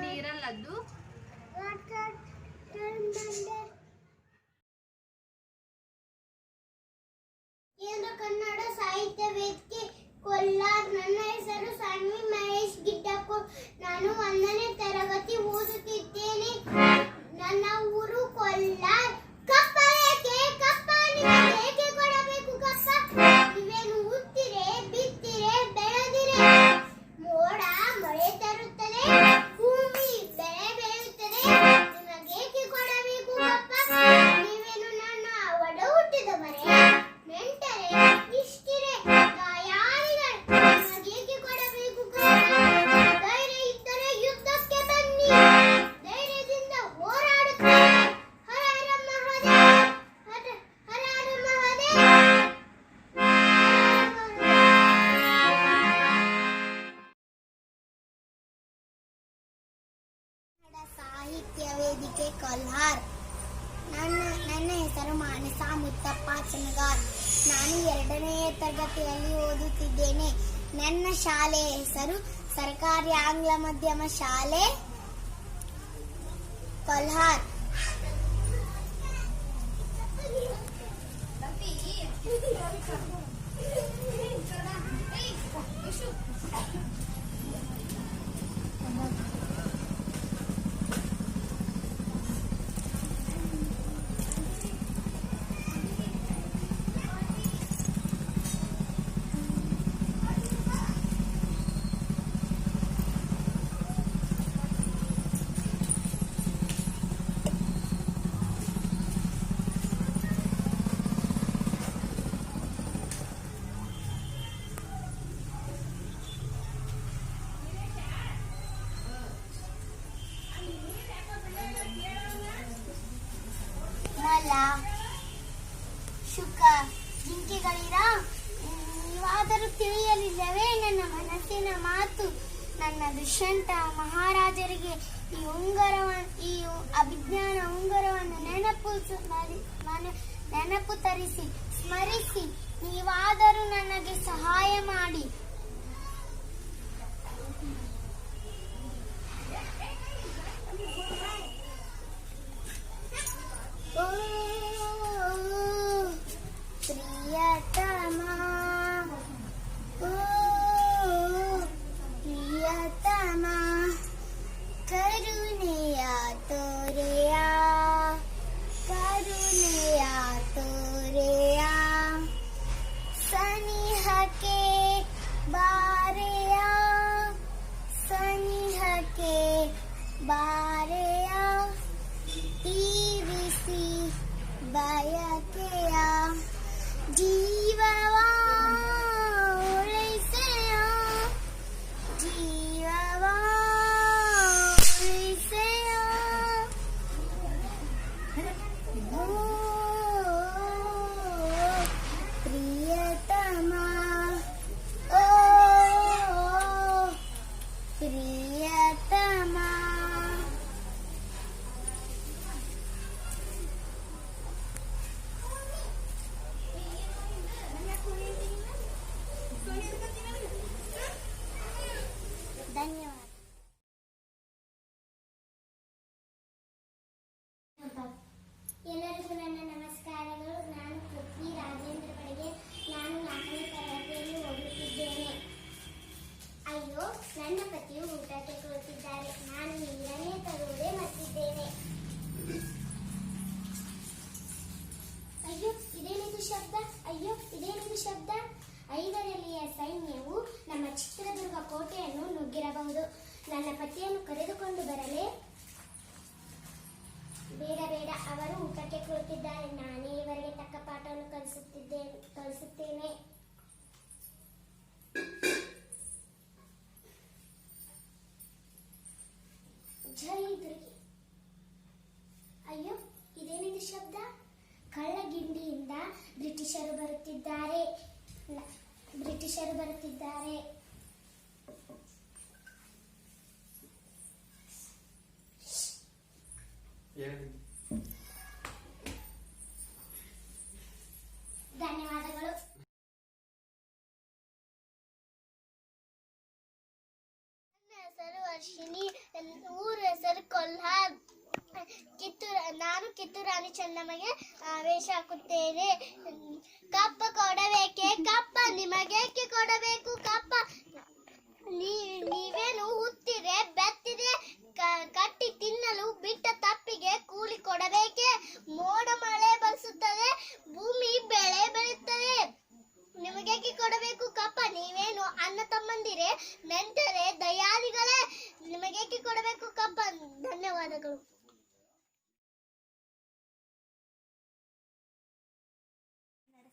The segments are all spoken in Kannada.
నీరల్లద్దు ಮಾಧ್ಯಮ ಶಾಲೆ. ಶುಕ, ಜಿಂಕೆಗಳಿರ? ನೀವಾದರೂ ತಿಳಿಯಲಿಲ್ಲವೇ? ನನ್ನ ಮನಸ್ಸಿನ ಮಾತು ನನ್ನ ದುಷ್ಯಂತ ಮಹಾರಾಜರಿಗೆ ಈ ಉಂಗರವ ಈ ಅಭಿಜ್ಞಾನ ಉಂಗರವನ್ನು ನೆನಪು ನೆನಪು ತರಿಸಿ, ಸ್ಮರಿಸಿ, ನೀವಾದರೂ ನನಗೆ ಸಹಾಯ ಮಾಡಿ. ಜೈದ್ರಿಗೆ ಅಯ್ಯೋ ಇದೇನಿದೆ ಶಬ್ದ? ಕಳ್ಳಗಿಂಡಿಯಿಂದ ಬ್ರಿಟಿಷರು ಬರುತ್ತಿದ್ದಾರೆ. ಬ್ರಿಟಿಷರು ಬರುತ್ತಿದ್ದಾರೆ. ವರ್ಷಿಣಿ ಊರ ಹೆಸರು ಕೊಲ್ಹಾರ್. ಕಿತ್ತೂರ, ನಾನು ಕಿತ್ತೂರಾಣಿ ಚೆನ್ನಮ್ಮಗೆ ವೇಷ ಹಾಕುತ್ತೇನೆ. ಕಪ್ಪ ಕೊಡಬೇಕೆ? ಕಪ್ಪ ನಿಮಗೇಕೆ ಕೊಡಬೇಕು ಕಪ್ಪ? ನೀ, ನೀವೇನು ಹುತ್ತಿದೆ ಬೆತ್ತಿದೆ ಕಟ್ಟಿ ತಿನ್ನಲು ಬಿಟ್ಟ ತಪ್ಪಿಗೆ ಕೂಲಿ ಕೊಡಬೇಕೆ? ಮೋಡ ಮಳೆ ಬರಿಸುತ್ತದೆ ಭೂಮಿ ಬೆಳೆ ಬೆಳೆಯುತ್ತದೆ. ನಿಮಗೇಕೆ ಕೊಡಬೇಕು ಕಪ್ಪ? ನೀವೇನು ಅಣ್ಣ ತಮ್ಮಂದಿರೇ ನೆಂಟರೆ ದಯಾಳಿಗಳೇ ನಿಮಗೇಕೆ ಕೊಡಬೇಕು ಕಪ್ಪ? ಧನ್ಯವಾದಗಳು.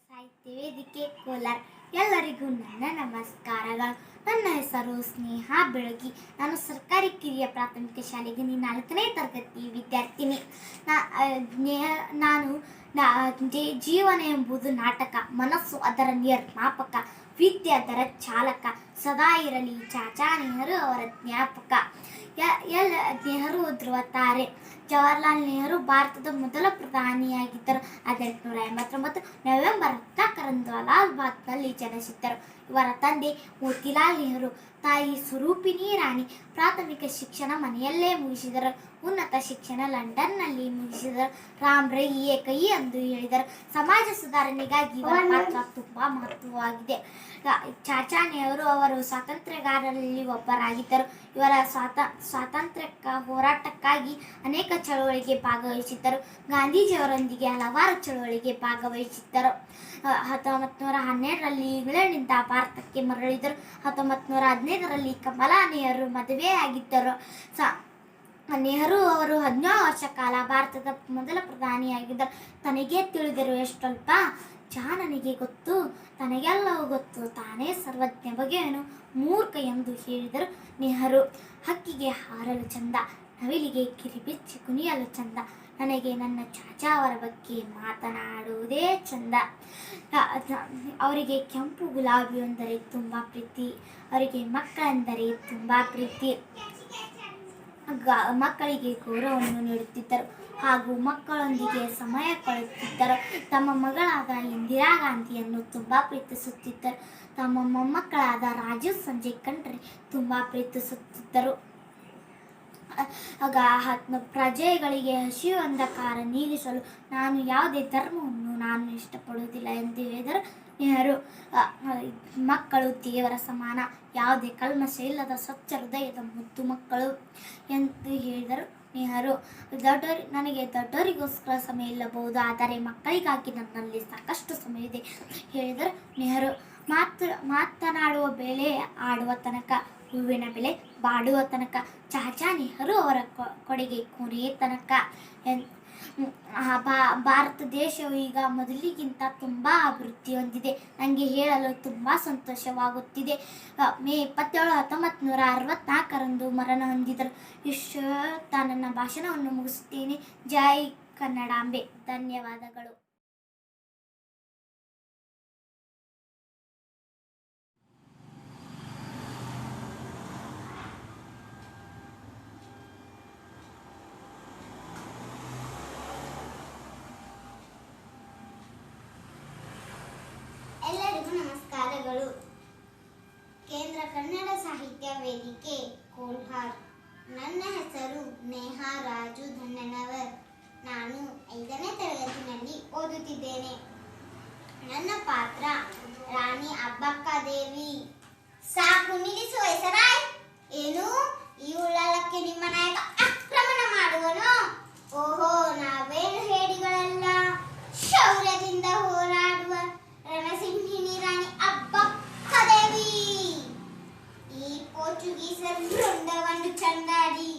ಸಾಹಿತ್ಯ ವೇದಿಕೆ ಕೋಲಾರ. ಎಲ್ಲರಿಗೂ ನನ್ನ ನಮಸ್ಕಾರಗಳು. ನನ್ನ ಹೆಸರು ಸ್ನೇಹ ಬೆಳಗಿ. ನಾನು ಸರ್ಕಾರಿ ಕಿರಿಯ ಪ್ರಾಥಮಿಕ ಶಾಲೆಗೆ ನಾಲ್ಕನೇ ತರಗತಿ ವಿದ್ಯಾರ್ಥಿನಿ. ನಾನು ಜೀವನ ಎಂಬುದು ನಾಟಕ, ಮನಸ್ಸು ಅದರ ನಿರ್ಮಾಪಕ, ವಿದ್ಯೆ ಅದರ ಚಾಲಕ. ಸದಾ ಇರಲಿ ಚಾಚಾ ನೆಹರು ಅವರ ಜ್ಞಾಪಕ. ಎಲ್, ನೆಹರು ಧ್ರುವತಾರೆ. ಜವಾಹರ್ಲಾಲ್ ನೆಹರು ಭಾರತದ ಮೊದಲ ಪ್ರಧಾನಿಯಾಗಿದ್ದರು. ಹದಿನೆಂಟುನೂರ ಎಂಬತ್ತೊಂಬತ್ತು ನವೆಂಬರ್ ಹತ್ತಕ್ಕರಂದು ಅಲಹಾಬಾದ್ನಲ್ಲಿ ಜನಿಸಿದ್ದರು. ಇವರ ತಂದೆ ಮೋತಿಲಾಲ್ ನೆಹರು. ತಾಯಿ ಸ್ವರೂಪಿಣಿ ರಾಣಿ. ಪ್ರಾಥಮಿಕ ಶಿಕ್ಷಣ ಮನೆಯಲ್ಲೇ ಮುಗಿಸಿದರು. ಉನ್ನತ ಶಿಕ್ಷಣ ಲಂಡನ್ನಲ್ಲಿ ಮುಗಿಸಿದರು. ರಾಮ್ ರೈ ಏಕೈ ಎಂದು ಹೇಳಿದರು. ಸಮಾಜ ಸುಧಾರಣೆಗಾಗಿ ಇವರ ಪಾತ್ರ ತುಂಬಾ ಮಹತ್ವವಾಗಿದೆ. ಚಾಚಾ ನೆಹರು ಅವರು ಸ್ವಾತಂತ್ರ್ಯಗಾರರಲ್ಲಿ ಒಬ್ಬರಾಗಿದ್ದರು. ಇವರ ಸ್ವಾತ, ಸ್ವಾತಂತ್ರ್ಯಕ್ಕ ಹೋರಾಟಕ್ಕಾಗಿ ಅನೇಕ ಚಳವಳಿಗೆ ಭಾಗವಹಿಸಿದ್ದರು. ಗಾಂಧೀಜಿಯವರೊಂದಿಗೆ ಹಲವಾರು ಚಳವಳಿಗೆ ಭಾಗವಹಿಸಿದ್ದರು. ಹತ್ತೊಂಬತ್ತು ನೂರ ಹನ್ನೆರಡರಲ್ಲಿ ಇಂಗ್ಲೆಂಡ್ನಿಂದ ಭಾರತಕ್ಕೆ ಮರಳಿದರು ಹತ್ತೊಂಬತ್ತು ನೂರ ಹದಿನೈದರಲ್ಲಿ ಕಮಲಾ ನೆಹರು ಮದುವೆಯಾಗಿದ್ದರು ಸ, ನೆಹರು ಅವರು ಹದಿನೇಳು ವರ್ಷ ಕಾಲ ಭಾರತದ ಮೊದಲ ಪ್ರಧಾನಿಯಾಗಿದ್ದರು. ತನಗೆ ತಿಳಿದಿರುವ ಎಷ್ಟಲ್ಪ ಚಾ ನನಗೆ ಗೊತ್ತು, ತನಗೆಲ್ಲವೂ ಗೊತ್ತು, ತಾನೇ ಸರ್ವಜ್ಞ ಬಗೆಯನು ಮೂರ್ಖ ಎಂದು ಹೇಳಿದರು ನೆಹರು. ಹಕ್ಕಿಗೆ ಹಾರಲು ಚಂದ, ನವಿಲಿಗೆ ಕಿರಿಬಿಚ್ಚಿ ಕುಣಿಯಲು ಚಂದ, ನನಗೆ ನನ್ನ ಚಾಚಾವರ ಬಗ್ಗೆ ಮಾತನಾಡುವುದೇ ಚಂದ. ಅವರಿಗೆ ಕೆಂಪು ಗುಲಾಬಿ ಅಂದರೆ ತುಂಬ ಪ್ರೀತಿ, ಅವರಿಗೆ ಮಕ್ಕಳೆಂದರೆ ತುಂಬ ಪ್ರೀತಿ. ಮಕ್ಕಳಿಗೆ ಗೌರವವನ್ನು ನೀಡುತ್ತಿದ್ದರು ಹಾಗೂ ಮಕ್ಕಳೊಂದಿಗೆ ಸಮಯ ಕಳೆಯುತ್ತಿದ್ದರು. ತಮ್ಮ ಮಗಳಾದ ಇಂದಿರಾ ಗಾಂಧಿಯನ್ನು ತುಂಬ ಪ್ರೀತಿಸುತ್ತಿದ್ದರು. ತಮ್ಮ ಮೊಮ್ಮಕ್ಕಳಾದ ರಾಜೀವ್ ಸಂಜಯ್ ಖಂಡ್ರೆ ತುಂಬ ಪ್ರೀತಿಸುತ್ತಿದ್ದರು. ಆಗ ಪ್ರಜೆಗಳಿಗೆ ಹಸಿವು ಅಂಧಕಾರ ನೀಗಿಸಲು ನಾನು ಯಾವುದೇ ಧರ್ಮವನ್ನು ನಾನು ಇಷ್ಟಪಡುವುದಿಲ್ಲ ಎಂದು ಹೇಳಿದರು. ಅ, ಮಕ್ಕಳು ದೇವರ ಸಮಾನ. ಯಾವುದೇ ಕಲ್ಮಶ ಇಲ್ಲದ ಸ್ವಚ್ಛ ಹೃದಯದ ಮುದ್ದು ಮಕ್ಕಳು ಎಂದು ಹೇಳಿದರು. ನೆಹರು ದೊಡ್ಡವರಿ ನನಗೆ ದೊಡ್ಡವರಿಗೋಸ್ಕರ ಸಮಯ ಇಲ್ಲಬಹುದು ಆದರೆ ಮಕ್ಕಳಿಗಾಗಿ ನನ್ನಲ್ಲಿ ಸಾಕಷ್ಟು ಸಮಯ ಇದೆ ಹೇಳಿದರು. ನೆಹರು ಮಾತು ಮಾತನಾಡುವ ಬೆಳೆ ಆಡುವ ತನಕ ಹೂವಿನ ಬೆಳೆ ಬಾಡುವ ತನಕ ಚಾಚಾ ನೆಹರು ಅವರ ಕೊಡುಗೆ ಕೊನೆಯ ತನಕ ಭಾರತ ದೇಶವು ಈಗ ಮೊದಲಿಗಿಂತ ತುಂಬ ಅಭಿವೃದ್ಧಿ ಹೊಂದಿದೆ. ನನಗೆ ಹೇಳಲು ತುಂಬ ಸಂತೋಷವಾಗುತ್ತಿದೆ. ಮೇ ಇಪ್ಪತ್ತೇಳು ಹತ್ತೊಂಬತ್ತು ನೂರ ಅರವತ್ನಾಲ್ಕರಂದು ಮರಣ ಹೊಂದಿದರು. ಇಷ್ಟು ನನ್ನ ಭಾಷಣವನ್ನು ಮುಗಿಸುತ್ತೇನೆ. ಜೈ ಕನ್ನಡಾಂಬೆ. ಧನ್ಯವಾದಗಳು ಎಲ್ಲರಿಗೂ ನಮಸ್ಕಾರಗಳು ಕೇಂದ್ರ ಕನ್ನಡ ಸಾಹಿತ್ಯ ವೇದಿಕೆ, ಕೋಲ್ಹಾರ್. ನನ್ನ ಹೆಸರು ನೇಹಾ ರಾಜು ಧನ್ನನವರ್ ನಾನು ಐದನೇ ತರಗತಿನಲ್ಲಿ ಓದುತ್ತಿದ್ದೇನೆ. ನನ್ನ ಪಾತ್ರ ರಾಣಿ ಅಬ್ಬಕ್ಕ ದೇವಿ. ಸಾಕು, ನಿಲ್ಲಿಸು ಹೆಸರಾಯ್ ಏನು? ಈ ಉಳ್ಳಾಲಕ್ಕೆ ನಿಮ್ಮ ನಾಯಕ ಆಕ್ರಮಣ ಮಾಡುವನು? ಓಹೋ, ನಾವೇನು ಹೇಡಿಗಳಲ್ಲ? ಶೌರ್ಯದಿಂದ ಹೋರಾಡುವ ರಣಸಿಂಹಿನಿ ರಾಣಿ ಅಬ್ಬಕ್ಕ ದೇವಿ ಈ ಪೋರ್ಚುಗೀಸರ ವೃಂದವನ್ನು ಚಂದಾಡಿ.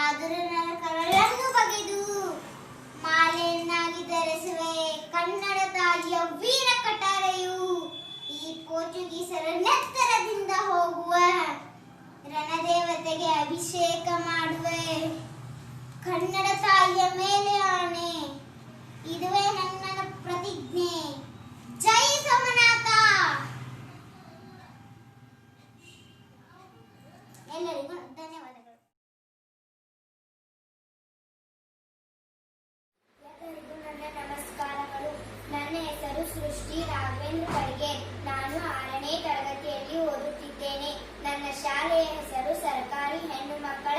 ಆದರೂ ನನ್ನ ಕರಳನ್ನು ಬಗೆದು ಮಾಲೆಯನ್ನಾಗಿ ಧರಿಸುವೆ ಕನ್ನಡ ತಾಯಿಯ ವೀರ ಕಟಾರೆಯು ಈ ಪೋರ್ಚುಗೀಸರ ನೆತ್ತರದಿಂದ ಹೋಗುವ ರಣದೇವತೆಗೆ ಅಭಿಷೇಕ ಮಾಡುವೆ. ಕನ್ನಡ ತಾಯಿಯ ಮೇಲೆ ಆಣೆ. ಇದುವೇ ನನ್ನ ಪ್ರತಿಜ್ಞೆ ಜೈ ಸೋಮನಾಥ ಎಲ್ಲರಿಗೂ ಧನ್ಯವಾದಗಳು ಎಲ್ಲರಿಗೂ ನನ್ನ ನಮಸ್ಕಾರಗಳು ನನ್ನ ಹೆಸರು ಸೃಷ್ಟಿ ರಾಘವೇಂದ್ರ ಖಡ್ಗೆ ನಾನು ಆರನೇ ತರಗತಿಯಲ್ಲಿ ಓದುತ್ತಿದ್ದೇನೆ ನನ್ನ ಶಾಲೆಯ ಹೆಸರು ಸರ್ಕಾರಿ ಹೆಣ್ಣು ಮಕ್ಕಳ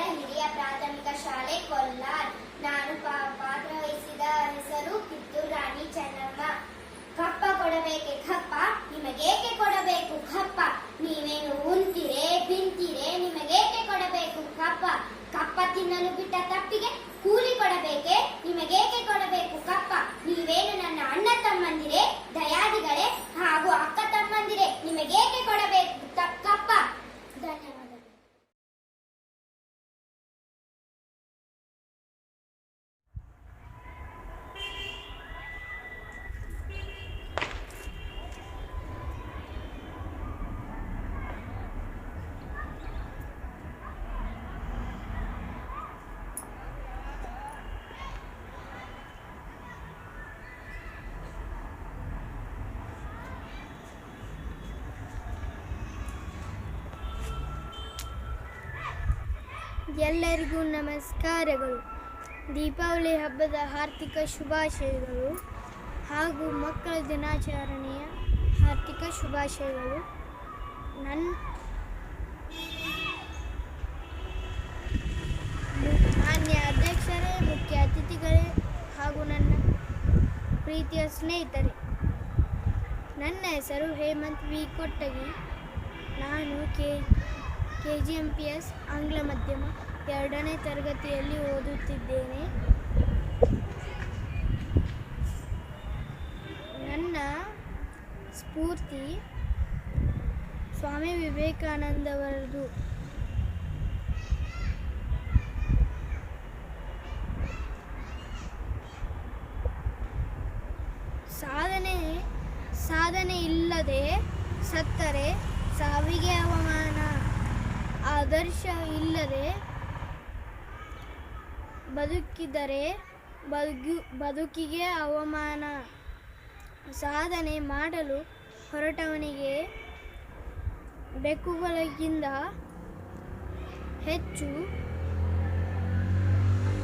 ಎಲ್ಲರಿಗೂ ನಮಸ್ಕಾರಗಳು. ದೀಪಾವಳಿ ಹಬ್ಬದ ಆರ್ಥಿಕ ಶುಭಾಶಯಗಳು ಹಾಗೂ ಮಕ್ಕಳ ದಿನಾಚರಣೆಯ ಆರ್ಥಿಕ ಶುಭಾಶಯಗಳು. ನನ್ನ ಮಾನ್ಯ ಅಧ್ಯಕ್ಷರೇ, ಮುಖ್ಯ ಅತಿಥಿಗಳೇ ಹಾಗೂ ನನ್ನ ಪ್ರೀತಿಯ ಸ್ನೇಹಿತರೆ. ನನ್ನ ಹೆಸರು ಹೇಮಂತ್ ವಿ ಕೊಟ್ಟಗಿ. ನಾನು K K G M P S ಆಂಗ್ಲ ಮಾಧ್ಯಮ ಎರಡನೇ ತರಗತಿಯಲ್ಲಿ ಓದುತ್ತಿದ್ದೇನೆ. ನನ್ನ ಸ್ಫೂರ್ತಿ ಸ್ವಾಮಿ ವಿವೇಕಾನಂದವರದು. ಸಾಧನೆ ಸಾಧನೆ ಇಲ್ಲದೆ ಸತ್ತರೆ ಸಾವಿಗೆ ಅವಮಾನ. ಆದರ್ಶ ಇಲ್ಲದೆ ಬದುಕಿದರೆ ಬದುಕು, ಬದುಕಿಗೆ ಅವಮಾನ. ಸಾಧನೆ ಮಾಡಲು ಹೊರಟವನಿಗೆ ಬೆಕ್ಕುಗಳಿಗಿಂತ ಹೆಚ್ಚು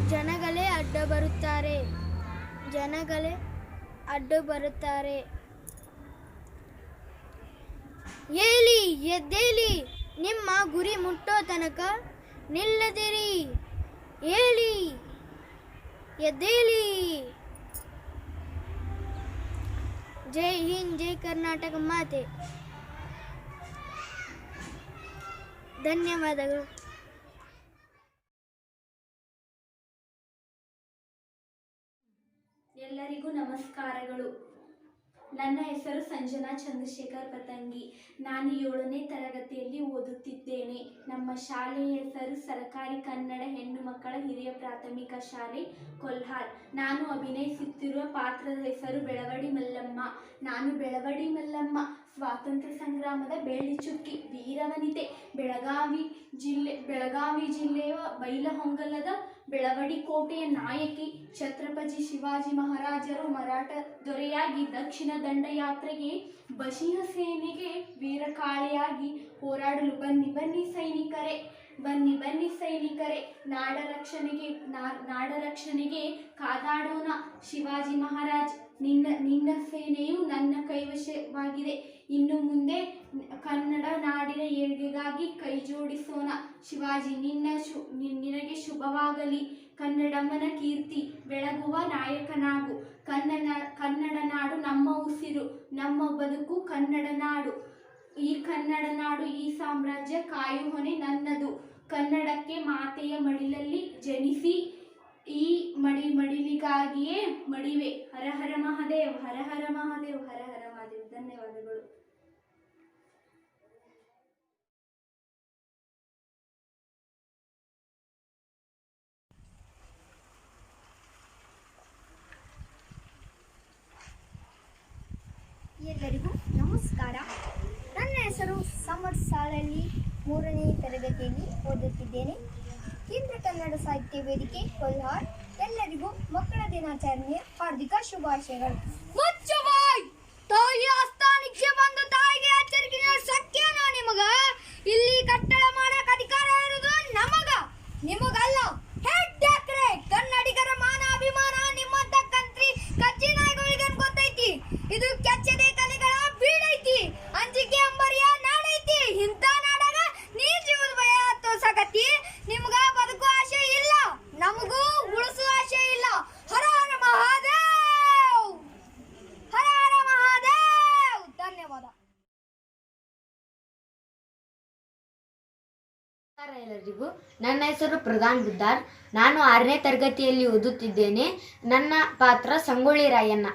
ಜನಗಳೇ ಅಡ್ಡ ಬರುತ್ತಾರೆ ಜನಗಳೇ ಅಡ್ಡ ಬರುತ್ತಾರೆ ಏಳಿ, ಎದ್ದೇಳಿ. ನಿಮ್ಮ ಗುರಿ ಮುಟ್ಟೋ ತನಕ ನಿಲ್ಲದಿರಿ. ಹೇಳಿ ಎದ್ದೇಳಿ. ಜೈ ಹಿಂದ್, ಜೈ ಕರ್ನಾಟಕ ಮಾತೆ. ಧನ್ಯವಾದಗಳು. ಎಲ್ಲರಿಗೂ ನಮಸ್ಕಾರಗಳು. ನನ್ನ ಹೆಸರು ಸಂಜನಾ ಚಂದ್ರಶೇಖರ್ ಪತಂಗಿ. ನಾನು ಏಳನೇ ತರಗತಿಯಲ್ಲಿ ಓದುತ್ತಿದ್ದೇನೆ. ನಮ್ಮ ಶಾಲೆಯ ಹೆಸರು ಸರ್ಕಾರಿ ಕನ್ನಡ ಹೆಣ್ಣು ಮಕ್ಕಳ ಹಿರಿಯ ಪ್ರಾಥಮಿಕ ಶಾಲೆ ಕೊಲ್ಹಾರ್. ನಾನು ಅಭಿನಯಿಸುತ್ತಿರುವ ಪಾತ್ರದ ಹೆಸರು ಬೆಳವಡಿ ಮಲ್ಲಮ್ಮ. ನಾನು ಬೆಳವಡಿ ಮಲ್ಲಮ್ಮ. ಸ್ವಾತಂತ್ರ್ಯ ಸಂಗ್ರಾಮದ ಬೆಳ್ಳಿ ಚುಕ್ಕಿ, ವೀರವನಿತೆ. ಬೆಳಗಾವಿ ಜಿಲ್ಲೆ, ಬೆಳಗಾವಿ ಜಿಲ್ಲೆಯ ಬೈಲಹೊಂಗಲದ ಬೆಳವಡಿ ಕೋಟೆಯ ನಾಯಕಿ ಛತ್ರಪತಿ ಶಿವಾಜಿ ಮಹಾರಾಜರು ಮರಾಠ ದೊರೆಯಾಗಿ ದಕ್ಷಿಣ ದಂಡಯಾತ್ರೆಗೆ ಬಶಿಹ ಸೇನೆಗೆ ವೀರಕಾಳಿಯಾಗಿ ಹೋರಾಡಲು ಬನ್ನಿ ಬನ್ನಿ ಸೈನಿಕರೇ, ಬನ್ನಿ ಬನ್ನಿ ಸೈನಿಕರೇ, ನಾಡ ರಕ್ಷಣೆಗೆ ನಾಡ ರಕ್ಷಣೆಗೆ ಕಾದಾಡೋಣ. ಶಿವಾಜಿ ಮಹಾರಾಜ್, ನಿನ್ನ ನಿನ್ನ ಸೇನೆಯು ನನ್ನ ಕೈವಶವಾಗಿದೆ. ಇನ್ನು ಮುಂದೆ ಕನ್ನಡ ನಾಡಿನ ಏಳ್ಗೆಗಾಗಿ ಕೈ ಜೋಡಿಸೋಣ. ಶಿವಾಜಿ, ನಿನ್ನ ಶು ನಿನಗೆ ಶುಭವಾಗಲಿ. ಕನ್ನಡಮ್ಮನ ಕೀರ್ತಿ ಬೆಳಗುವ ನಾಯಕನಾಗು. ಕನ್ನಡ ಕನ್ನಡ ನಾಡು ನಮ್ಮ ಉಸಿರು, ನಮ್ಮ ಬದುಕು ಕನ್ನಡ ನಾಡು. ಈ ಕನ್ನಡ ನಾಡು, ಈ ಸಾಮ್ರಾಜ್ಯ ಕಾಯು ನನ್ನದು. ಕನ್ನಡಕ್ಕೆ ಮಾತೆಯ ಮಡಿಲಲ್ಲಿ ಜನಿಸಿ, ಈ ಮಡಿ, ಮಡಿಲಿಗಾಗಿಯೇ ಮಡಿವೆ. ಹರ ಹರ ಮಹಾದೇವ್ ಹರ ಹರ ಮಹಾದೇವ್ ಹರ ಹರ ಮಹಾದೇವ್. ಧನ್ಯವಾದಗಳು ಎಲ್ಲರಿಗೂ ನಮಸ್ಕಾರ ನನ್ನ ಸಮರ್ ಸಾಲಲ್ಲಿ ಮೂರನೇ ತರಗತಿಯಲ್ಲಿ ಓದುತ್ತಿದ್ದೇನೆ. ಕೇಂದ್ರ ಕನ್ನಡ ಸಾಹಿತ್ಯ ವೇದಿಕೆ ಕೊಲ್ಹಾರ್ ಎಲ್ಲರಿಗೂ ಮಕ್ಕಳ ದಿನಾಚರಣೆಯ ಹಾರ್ದಿಕ ಶುಭಾಶಯಗಳು ಮುಚ್ಚಬಾಯ್ ತಾಯಿ ಆಸ್ಥಾನಕ್ಕೆ ಬಂದು ತಾಯಿಗೆ ಎಚ್ಚರಿಕೆ ಸತ್ಯನ ನಿಮಗ ಇಲ್ಲಿ ಕಟ್ಟಡ ಮಾಡಕ್ ಅಧಿಕಾರ ಇರೋದು ನಮಗ ನಿಮಗಲ್ಲ ಹೆಡ್ಡಾಕ್ರೆ ಕನ್ನಡಿಗರ ಮಾನ ಅಭಿಮಾನ ನಿಮ್ಮಂತ ಕಂತ್ರಿ ಕಚ್ಚಿ ನಾಯಿಗಳಿಗೆ ಗೊತ್ತೈತಿ ಇದು ಕೆಚ್ಚದೆ ಕಲೆಗಳ ಬೀಡೈತಿ ಅಂಜಿಕೆ ಅಂಬರಿಯ ನಾಡೈತಿ ಇಂಥ ನಾಡಾಗ ನೀ ಜೀವದ ಭಯ ತೋರ್ಸಕತ್ತಿ ನಿಮ್ಗ ಬದುಕು ಆಸೆ ಇಲ್ಲ ನಮಗೂ ಉಳಿಸುವ ಆಸೆ ಇಲ್ಲ ಹರ ಹರ ಮಹಾದೇವ್ ಹರ ಹರ ಮಹಾದೇವ್ ಧನ್ಯವಾದ ನಮಸ್ಕಾರ ಎಲ್ಲರಿಗೂ ನನ್ನ ಹೆಸರು ಪ್ರಧಾನ್ ಬುದ್ದಾರ್ ನಾನು ಆರನೇ ತರಗತಿಯಲ್ಲಿ ಓದುತ್ತಿದ್ದೇನೆ. ನನ್ನ ಪಾತ್ರ ಸಂಗೊಳ್ಳಿ ರಾಯಣ್ಣ.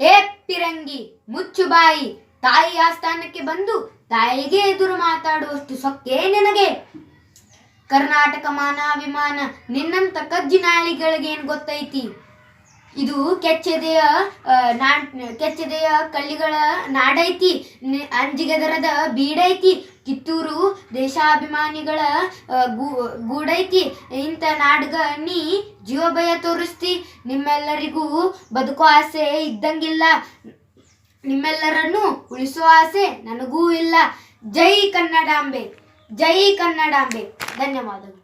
ಏ ಪಿರಂಗಿ, ಮುಚ್ಚು ಬಾಯಿ. ತಾಯಿ ಆಸ್ಥಾನಕ್ಕೆ ಬಂದು ತಾಯಿಗೆ ಎದುರು ಮಾತಾಡುವಷ್ಟು ಸೊಕ್ಕೆ ನಿನಗೆ. ಕರ್ನಾಟಕ ಮಾನಾಭಿಮಾನ, ನಿನ್ನಂತ ಕಜ್ಜಿನಾಳಿಗಳಿಗೇನು ಗೊತ್ತೈತಿ? ಇದು ಕೆಚ್ಚೆದೆಯ ಕೆಚ್ಚೆದೆಯ ಕಳ್ಳಿಗಳ ನಾಡೈತಿ ಅಂಜಿಗೆದರದ ಬೀಡೈತಿ, ಕಿತ್ತೂರು ದೇಶಾಭಿಮಾನಿಗಳ ಗೂಡೈತಿ. ಇಂಥ ನಾಡ್ಗ ನೀ ಜೀವ ಭಯ ತೋರಿಸ್ತಿ, ನಿಮ್ಮೆಲ್ಲರಿಗೂ ಬದುಕೋ ಆಸೆ ಇದ್ದಂಗಿಲ್ಲ. ನಿಮ್ಮೆಲ್ಲರನ್ನು ಉಳಿಸೋ ಆಸೆ ನನಗೂ ಇಲ್ಲ. ಜೈ ಕನ್ನಡಾಂಬೆ ಜೈ ಕನ್ನಡಾಂಬೆ ಧನ್ಯವಾದಗಳು.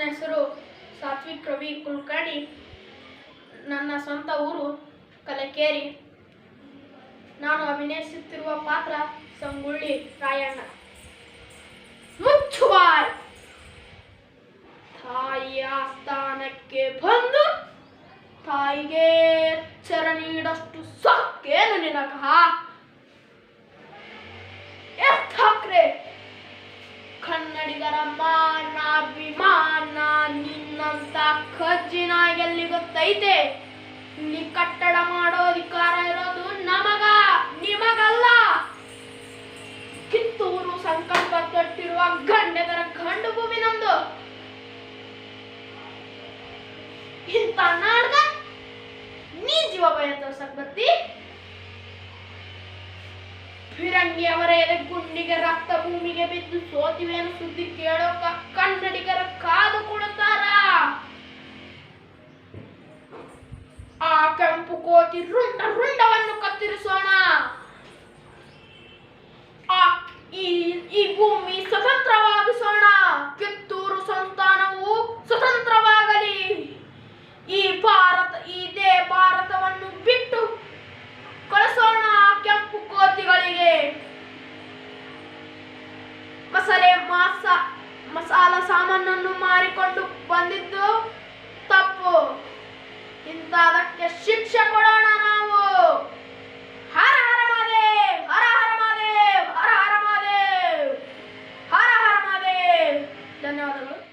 ನನ್ನ ಹೆಸರು ಸಾತ್ವಿಕ್ ರವಿ ಕುಲ್ಕರ್ಣಿ. ನನ್ನ ಸ್ವಂತ ಊರು ಕಲಕೇರಿ. ನಾನು ಅಭಿನಯಿಸುತ್ತಿರುವ ಪಾತ್ರ ಸಂಗೊಳ್ಳಿ ರಾಯಣ್ಣ. ಮುಚ್ಚುವಾರ್ ತಾಯಿಯ ಸ್ಥಾನಕ್ಕೆ ಬಂದು ತಾಯಿಗೆ ಎಚ್ಚರ ನೀಡಷ್ಟು ಸಾಕೇನು ನಿನಗ? ಹಾಕ್ರೆ ಕನ್ನಡಿಗರ ಮಾನ ಗೊತ್ತೈತೆ ಇಲ್ಲಿ ಕಟ್ಟಡ ಮಾಡೋ ಅಧಿಕಾರ ಇರೋದು ನಮಗ, ನಿಮಗಲ್ಲ. ಕಿತ್ತೂರು ಸಂಕಲ್ಪ ತೊಟ್ಟಿರುವ ಗಂಡೆದರ ಗಂಡು ಭೂಮಿ ನಮ್ದು. ಇಂತ ನಾಡ್ಗ ನೀ ಜೀವ ಭಯ ತೋರ್ಸಕ್ ಬರ್ತಿ? ಫಿರಂಗಿ ಅವರ ಎದೆ ಗುಂಡಿಗೆ ರಕ್ತ ಭೂಮಿಗೆ ಬಿದ್ದು ಸೋತಿವೆ ಅನ್ನೋ ಸುದ್ದಿ ಕೇಳೋಕ ಕನ್ನಡಿಗರ ಕಾದು ಕೊಡುತ್ತಾರ? ಆ ಕೆಂಪು ಕೋತಿ ರುಂಡ ರುಂಡವನ್ನು धन्यवाद